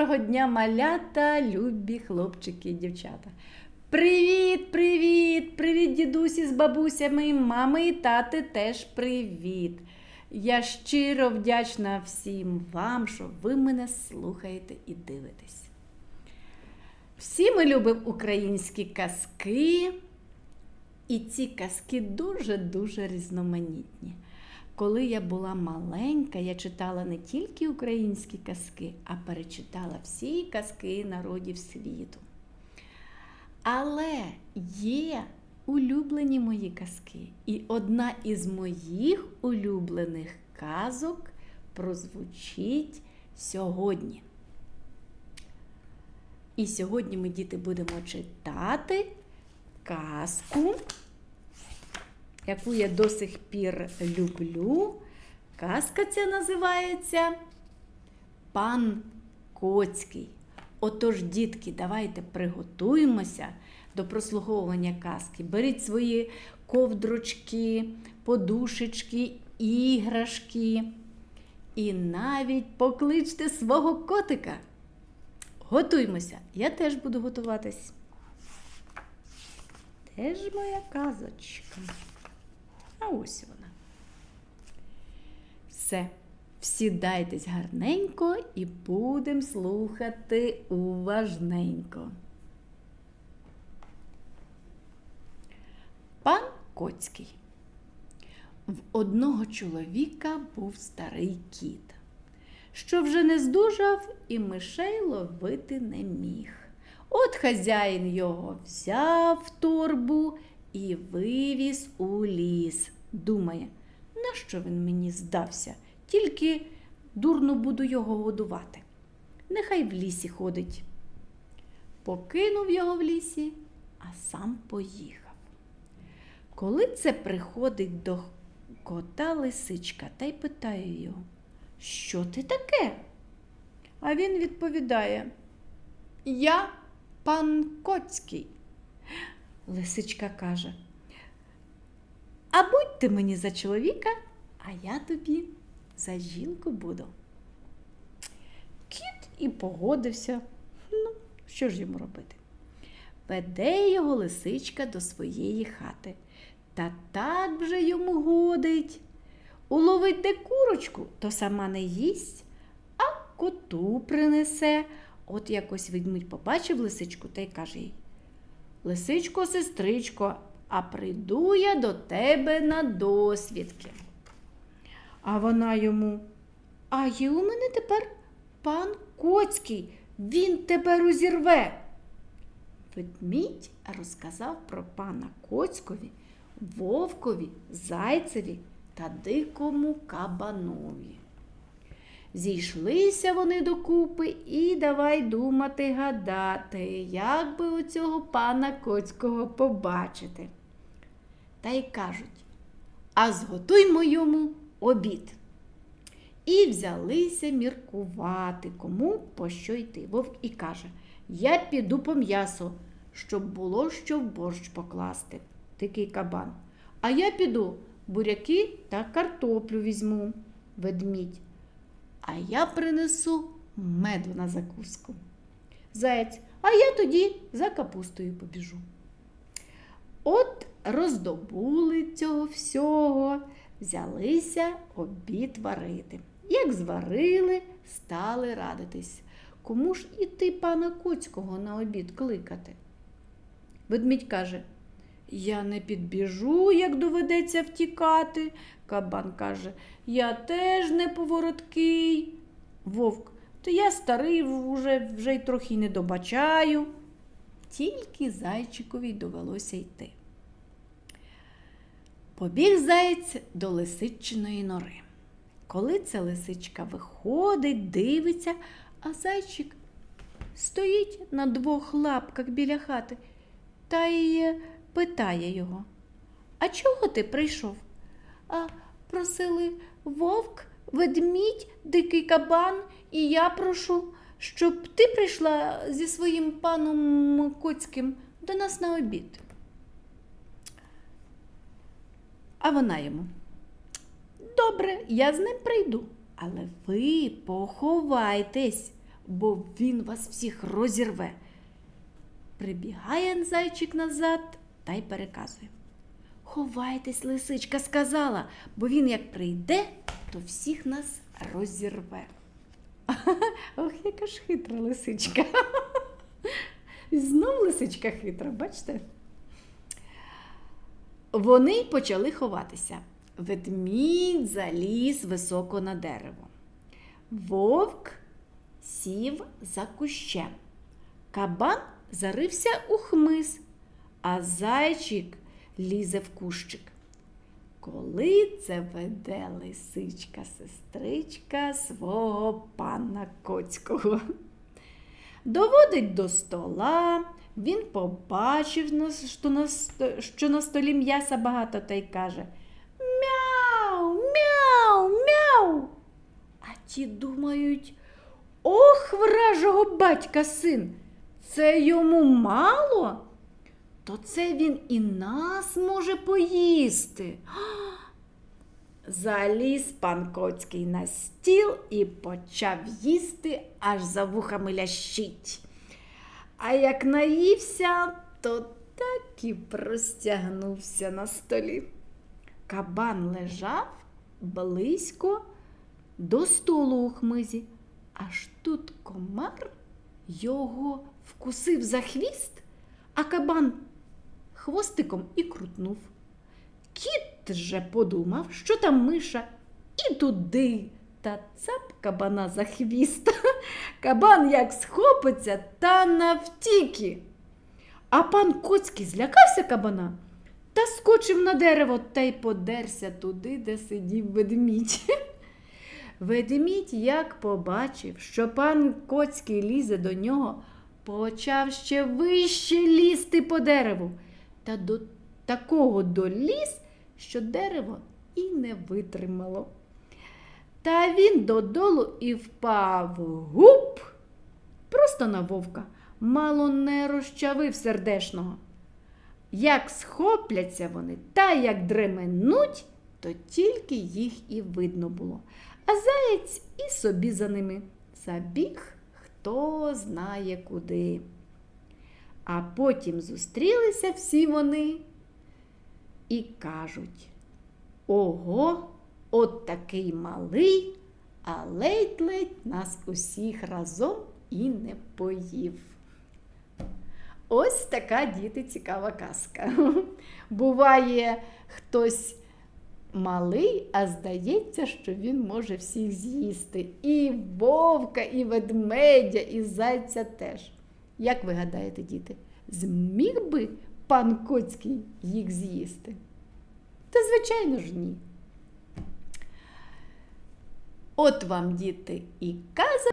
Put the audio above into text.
Доброго дня, малята, любі хлопчики і дівчата. Привіт, привіт, привіт, дідусі з бабусями, мами і тати теж привіт. Я щиро вдячна всім вам, що ви мене слухаєте і дивитесь. Всі ми любимо українські казки, і ці казки дуже-дуже різноманітні. Коли я була маленька, я читала не тільки українські казки, а перечитала всі казки народів світу. Але є улюблені мої казки. І одна із моїх улюблених казок прозвучить сьогодні. І сьогодні ми, діти, будемо читати казку яку я до сих пір люблю. Казка ця називається Пан Коцький. Отож, дітки, давайте приготуємося до прослуховування казки. Беріть свої ковдрочки, подушечки, іграшки. І навіть покличте свого котика. Готуймося. Я теж буду готуватись. Де ж моя казочка? А ось вона. Все, всідайтесь гарненько і будемо слухати уважненько. Пан Коцький. В одного чоловіка був старий кіт, що вже не здужав і мишей ловити не міг. От хазяїн його взяв торбу і вивіз у ліс. Думає, нащо він мені здався? Тільки дурно буду його годувати. Нехай в лісі ходить. Покинув його в лісі, а сам поїхав. Коли це приходить до кота лисичка та й питає його, що ти таке? А він відповідає, я пан Коцький. Лисичка каже, а будь ти мені за чоловіка, а я тобі за жінку буду. Кіт і погодився. Ну, що ж йому робити? Веде його лисичка до своєї хати. Та так вже йому годить. Уловить де курочку, то сама не їсть, а коту принесе. От якось ведмідь побачив лисичку та й каже їй Лисичко, сестричко, а прийду я до тебе на досвідки. А вона йому, а є у мене тепер пан Коцький, він тебе розірве. Ведмідь розказав про пана Коцькові, вовкові, зайцеві та дикому кабанові. Зійшлися вони докупи і давай думати, гадати, як би у цього пана Коцького побачити. Та й кажуть, а зготуймо йому обід. І взялися міркувати, кому по що йти. Вовк і каже, я піду по м'ясо, щоб було що в борщ покласти. Такий кабан. А я піду буряки та картоплю візьму, ведмідь а я принесу меду на закуску. Заєць, а я тоді за капустою побіжу. От роздобули цього всього, взялися обід варити. Як зварили, стали радитись. Кому ж іти пана Коцького на обід кликати? Ведмідь каже, я не підбіжу, як доведеться втікати. Кабан каже, я теж не повороткий. Вовк, то я старий вже, вже й трохи не добачаю. Тільки зайчикові довелося йти. Побіг заєць до лисичиної нори. Коли ця лисичка виходить, дивиться, а зайчик стоїть на двох лапках біля хати та й питає його. А чого ти прийшов? А просили вовк, ведмідь, дикий кабан, і я прошу, щоб ти прийшла зі своїм паном Коцьким до нас на обід. А вона йому. Добре, я з ним прийду. Але ви поховайтесь, бо він вас всіх розірве. Прибігає зайчик назад та й переказує. Ховайтесь, лисичка сказала, бо він як прийде, то всіх нас розірве. Ох, яка ж хитра лисичка. Знов лисичка хитра, бачите? Вони почали ховатися. Ведмідь заліз високо на дерево. Вовк сів за кущем. Кабан зарився у хмиз, а зайчик лізе в кущик. Коли це веде лисичка сестричка свого пана Коцького. Доводить до стола, він побачив, що на, столі м'яса багато та й каже Мяу, мяу, мяу. А ті думають, ох, вражого батька син, це йому мало? То це він і нас може поїсти. Заліз пан Коцький на стіл і почав їсти, аж за вухами лящить. А як наївся, то так і простягнувся на столі. Кабан лежав близько до столу у хмизі, аж тут комар його вкусив за хвіст, а кабан хвостиком і крутнув. Кіт же подумав, що там миша, і туди та цап кабана за хвіст. Кабан як схопиться та навтіки. А пан Коцький злякався кабана та скочив на дерево та й подерся туди, де сидів ведмідь. Ведмідь, як побачив, що пан Коцький лізе до нього, почав ще вище лізти по дереву, та до такого доліз, що дерево і не витримало. Та він додолу і впав гуп просто на вовка, мало не розчавив сердешного. Як схопляться вони та як дременуть, то тільки їх і видно було. А заєць і собі за ними забіг хто знає куди. А потім зустрілися всі вони і кажуть: Ого, от такий малий, а ледь-ледь нас усіх разом і не поїв. Ось така діти цікава казка. Буває хтось малий, а здається, що він може всіх з'їсти. І вовка, і ведмедя, і зайця теж. Як ви гадаєте, діти, зміг би пан Коцький їх з'їсти? Та, звичайно ж, ні. От вам, діти, і каза.